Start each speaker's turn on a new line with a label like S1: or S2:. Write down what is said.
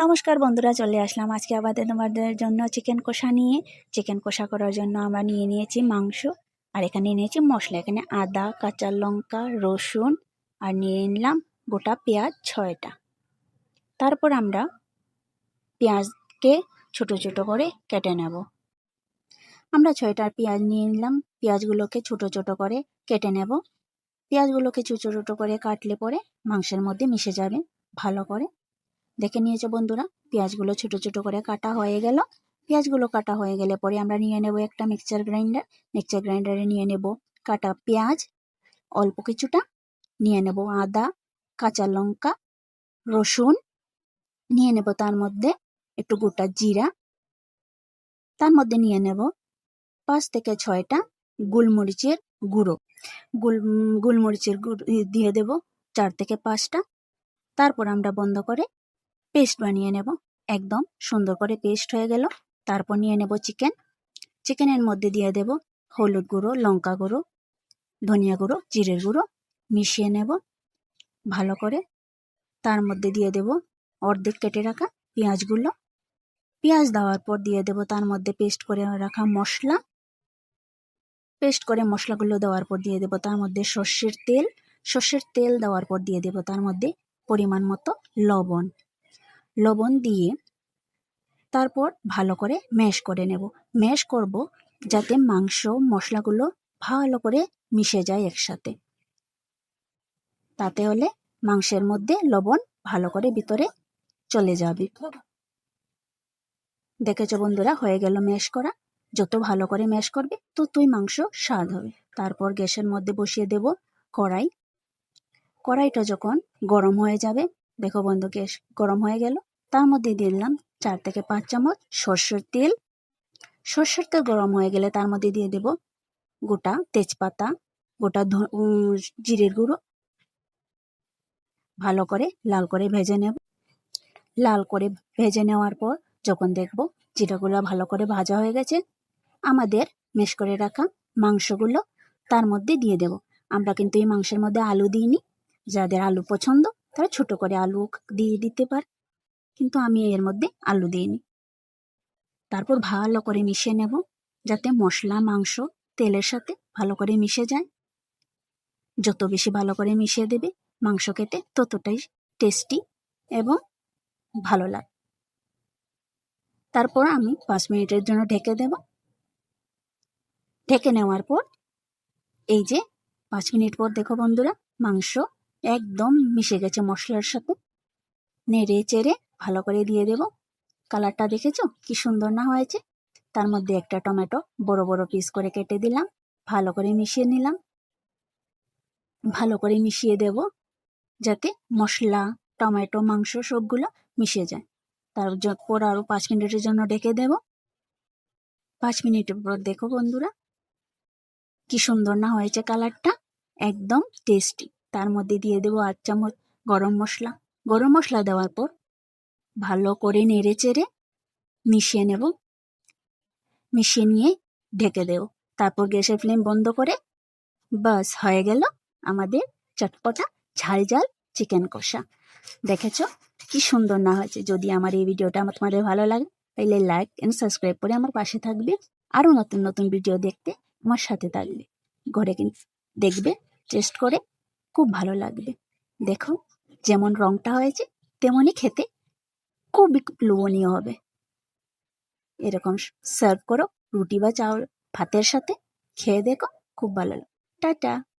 S1: নমস্কার বন্ধুরা, চলে আসলাম আজকে আবার তোমাদের জন্য চিকেন কষা নিয়ে। চিকেন কষা করার জন্য আমরা নিয়ে নিয়েছি মাংস, আর এখানে নিয়েছি মশলা। এখানে আদা, কাঁচা লঙ্কা, রসুন, আর নিয়ে নিলাম গোটা পেঁয়াজ ছয়টা। তারপর আমরা পেঁয়াজকে ছোট ছোট করে কেটে নেব। আমরা ছয়টা পেঁয়াজ নিয়ে নিলাম, পেঁয়াজগুলোকে ছোট ছোট করে কেটে নেব। পেঁয়াজগুলোকে ছোট ছোট করে কাটলে পরে মাংসের মধ্যে মিশে যাবে ভালো করে। দেখে নিয়েছো বন্ধুরা, পেঁয়াজগুলো ছোট ছোট করে কাটা হয়ে গেল। পেঁয়াজগুলো কাটা হয়ে গেলে পরে আমরা নিয়ে নেব একটা মিক্সচার গ্রাইন্ডার মিক্সচার গ্রাইন্ডারে নিয়ে নেব কাটা পেঁয়াজ, অল্প কিছুটা নিয়ে নেব আদা, কাঁচা লঙ্কা, রসুন। নিয়ে নেব তার মধ্যে একটু গোটা জিরা। তার মধ্যে নিয়ে নেব পাঁচ থেকে ছয়টা গোলমরিচের গুঁড়ো। গোল গোলমরিচের গুঁড়ো দিয়ে দেব চার থেকে পাঁচটা। তারপর আমরা বন্ধ করে পেস্ট বানিয়ে নেব। একদম সুন্দর করে পেস্ট হয়ে গেল। তারপর নিয়ে নেব চিকেন। চিকেনের মধ্যে দিয়ে দেব হলুদ গুঁড়ো, লঙ্কা গুঁড়ো, ধনিয়া গুঁড়ো, জিরের গুঁড়ো, মিশিয়ে নেব ভালো করে। তার মধ্যে দিয়ে দেব অর্ধেক কেটে রাখা পেঁয়াজগুলো। পেঁয়াজ দেওয়ার পর দিয়ে দেব তার মধ্যে পেস্ট করে রাখা মশলা। পেস্ট করে মশলাগুলো দেওয়ার পর দিয়ে দেব তার মধ্যে সর্ষের তেল। সর্ষের তেল দেওয়ার পর দিয়ে দেব তার মধ্যে পরিমাণ মতো লবণ। লবণ দিয়ে তারপর ভালো করে ম্যাশ করে নেব। ম্যাশ করব যাতে মাংস, মশলাগুলো ভালো করে মিশে যায় একসাথে। তাতে হলে মাংসের মধ্যে লবণ ভালো করে ভিতরে চলে যাবে। দেখেছ বন্ধুরা, হয়ে গেল ম্যাশ করা। যত ভালো করে ম্যাশ করবে, ততই মাংস স্বাদ হবে। তারপর গ্যাসের মধ্যে বসিয়ে দেব কড়াই। কড়াইটা যখন গরম হয়ে যাবে দেখো বন্ধু, গ্যাস গরম হয়ে গেল। তার মধ্যে দিয়ে দিলাম চার থেকে পাঁচ চামচ সর্ষের তেল। সর্ষের তেল গরম হয়ে গেলে তার মধ্যে দিয়ে দেব গোটা তেজপাতা, গোটা জিরের গুঁড়ো। ভালো করে লাল করে ভেজে নেব। লাল করে ভেজে নেওয়ার পর যখন দেখব জিরাগুলো ভালো করে ভাজা হয়ে গেছে, আমাদের মেশ করে রাখা মাংসগুলো তার মধ্যে দিয়ে দেব। আমরা কিন্তু এই মাংসের মধ্যে আলু দিইনি, যাদের আলু পছন্দ তারা ছোট করে আলু দিয়ে দিতে পারে, কিন্তু আমি এর মধ্যে আলু দিইনি। তারপর ভালো করে মিশিয়ে নেব, যাতে মশলা, মাংস, তেলের সাথে ভালো করে মিশে যায়। যত বেশি ভালো করে মিশিয়ে দেবে, মাংস খেতে ততটাই টেস্টি এবং ভালো লাগে। তারপর আমি পাঁচ মিনিটের জন্য ঢেকে দেব। ঢেকে নেওয়ার পর, এই যে পাঁচ মিনিট পর দেখো বন্ধুরা, মাংস একদম মিশে গেছে মশলার সাথে। নেড়ে চেড়ে ভালো করে দিয়ে দেব। কালারটা দেখেছ? কি সুন্দর না হয়েছে? তার মধ্যে একটা টমেটো বড় বড় পিস করে কেটে দিলাম। ভালো করে মিশিয়ে নিলাম। ভালো করে মিশিয়ে দেব যাতে মশলা, টমেটো, মাংস সবগুলো মিশে যায়। তারপর আরও পাঁচ মিনিটের জন্য ডেকে দেব। পাঁচ মিনিটের পর দেখো বন্ধুরা, কি সুন্দর না হয়েছে কালারটা? একদম টেস্টি তার মধ্যে দিয়ে দেবো আট চামচ গরম মশলা। গরম মশলা দেওয়ার পর ভালো করে নেড়ে চেড়ে মিশিয়ে নেব। মিশিয়ে নিয়ে ঢেকে দেব। তারপর গ্যাসের ফ্লেম বন্ধ করে বাস হয়ে গেল আমাদের চটপটা ঝাল ঝাল চিকেন কষা। দেখেছ? কি সুন্দর না হয়েছে। যদি আমার এই ভিডিওটা আমার তোমাদের ভালো লাগে, তাহলে লাইক এন্ড সাবস্ক্রাইব করে আমার পাশে থাকবে। আরও নতুন নতুন ভিডিও দেখতে আমার সাথে থাকবে। ঘরে কিন্তু দেখবে টেস্ট করে খুব ভালো লাগবে। দেখো, যেমন রংটা হয়েছে, তেমনই খেতে খুবই লোভনীয় হবে। এরকম সার্ভ করো রুটি বা চাউল ভাতের সাথে, খেয়ে দেখো খুব ভালো টাটা!